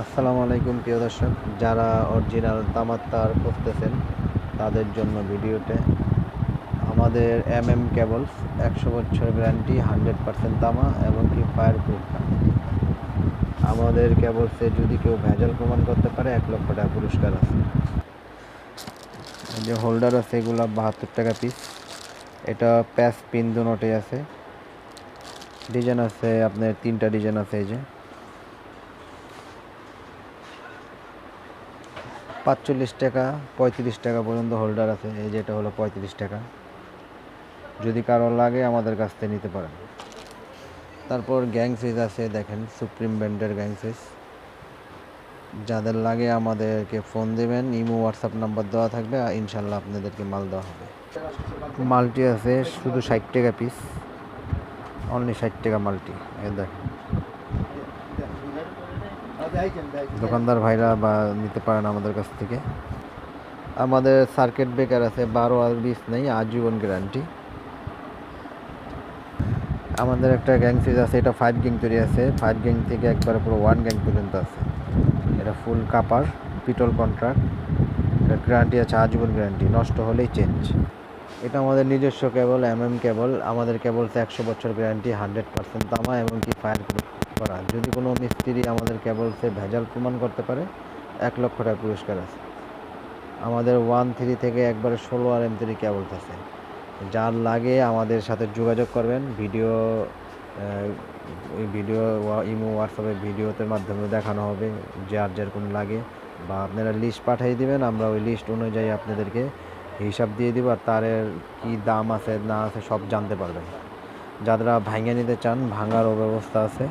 আসসালামু আলাইকুম, প্রিয় দর্শক। যারা অরিজিনাল তামার তার খুঁজতেছেন, তাদের জন্য ভিডিওতে আমাদের এম এম কেবলস একশো বছর গ্যারান্টি, হান্ড্রেড পার্সেন্ট তামা এবং কি ফায়ার প্রুফ আমাদের কেবলসে যদি কেউ ভেজাল প্রমাণ করতে পারে, এক লক্ষ টাকা পুরস্কার আছে। যে হোল্ডার আছে, এগুলো বাহাত্তর টাকা পিস এটা প্যাস পিন দুটোই আছে। ডিজাইন আছে, আপনার তিনটা ডিজাইন আছে এই যে। পাঁচচল্লিশ টাকা, পঁয়ত্রিশ টাকা পর্যন্ত হোল্ডার আছে, এই যে এটা হলো পঁয়ত্রিশ টাকা। যদি কারও লাগে আমাদের কাছ থেকে নিতে পারেন। তারপর গ্যাং সুইচ আছে, দেখেন সুপ্রিম ব্র্যান্ডের গ্যাং সুইচ যাদের লাগে আমাদেরকে ফোন দেবেন ইমো হোয়াটসঅ্যাপ নাম্বার দেওয়া থাকবে, আর ইনশাল্লাহ আপনাদেরকে মাল দেওয়া হবে। মালটি আছে শুধু ষাট টাকা পিস অনলি ষাট টাকা মালটি এ দেখেন। দোকানদার ভাইরা বা নিতে পারেন আমাদের কাছ থেকে। আমাদের সার্কিট ব্রেকার আছে, বারো আর বিশ নেই, আজীবন গ্যারান্টি আমাদের একটা গ্যাং সিরিজ আছে, এটা ফাইভ গ্যাং তৈরি আছে। ফাইভ গ্যাং থেকে একবারে পুরো ওয়ান গ্যাং পর্যন্ত আছে। এটা ফুল কাপার পিটল কন্ট্রাক্ট এটা গ্যারান্টি আছে, আজীবন গ্যারান্টি নষ্ট হলেই চেঞ্জ এটা আমাদের নিজস্ব কেবল এম এম কেবল আমাদের কেবলস একশো বছর গ্যারান্টি হান্ড্রেড পার্সেন্ট তামা এবং কি ফায়ার প্রুফ করা যদি কোনো মিস্ত্রি আমাদের কেবলসে ভেজাল প্রমাণ করতে পারে, এক লক্ষ টাকা পুরস্কার আছে। আমাদের ওয়ান থ্রি থেকে একবারে ষোলো আর এম থ্রি কেবলস আছে। যার লাগে আমাদের সাথে যোগাযোগ করবেন, ভিডিও ভিডিও ইমো, হোয়াটসঅ্যাপে ভিডিওতে মাধ্যমে দেখানো হবে, যার যার কোনো লাগে। বা আপনারা লিস্ট পাঠিয়ে দিবেন, আমরা ওই লিস্ট অনুযায়ী আপনাদেরকে হিসাব দিয়ে দিব আর তার কী দাম আছে, না আছে, সব জানতে পারবেন। যারা ভাঙে নিতে চান, ভাঙারও ব্যবস্থা আছে।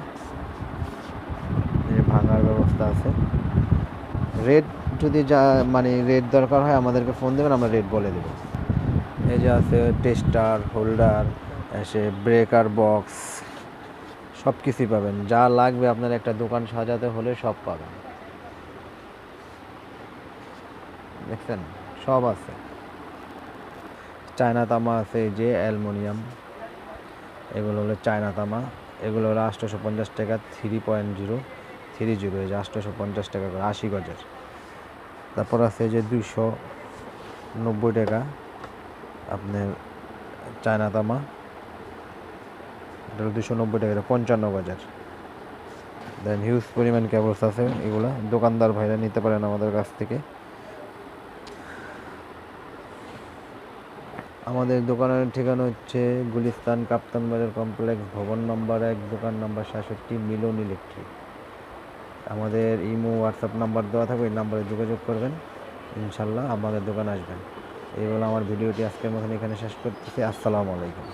এই ব্যবস্থা আছে। রেট যদি যা মানে রেট দরকার হয় আমাদেরকে ফোন দেবেন, আমরা রেট বলে দেবো। এই যে আছে টেস্টার হোল্ডার এসে ব্রেকার বক্স সব কিছুই পাবেন। যা লাগবে আপনার একটা দোকান সাজাতে হলে সব পাবেন। দেখছেন? সব আছে। চায়না তামা আছে যে, অ্যালমোনিয়াম। এগুলো হলো চায়না তামা। এগুলো হলো আটশোশো পঞ্চাশ টাকা three point zero three zero এই যে আটশোশো পঞ্চাশ টাকা করে, আশি গজের। তারপর আছে যে দুইশো নব্বই টাকা, আপনার চায়না তামা। এটা দুশো নব্বই টাকা, এটা পঞ্চান্ন গজের। দেন হিউজ পরিমাণ কেবলস আছে, এগুলা। দোকানদার ভাইরা নিতে পারেন আমাদের কাছ থেকে। আমাদের দোকানের ঠিকানা হচ্ছে গুলিস্তান কাপ্তান বাজার কমপ্লেক্স, ভবন নম্বর এক, দোকান নাম্বার সাতষট্টি, মিলন ইলেকট্রিক। আমাদের ইমো, হোয়াটসঅ্যাপ নাম্বার দেওয়া থাকবে, এই নাম্বারে যোগাযোগ করবেন। ইনশাল্লাহ আমাদের দোকানে আসবেন। এই বলে আমার ভিডিওটি, আজকের মতন এখানে শেষ করতেছি। আসসালামু আলাইকুম।